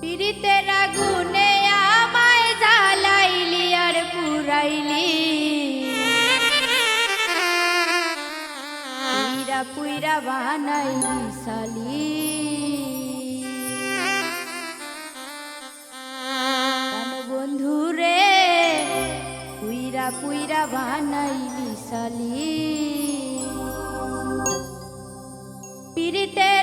পীড়িতের আগুনে আমায় জ্বালাইলি আর পুরাইলি। পুইরা পুইরা সালি বন্ধু রে পুইরা বানাইলি সালি পীড়িতের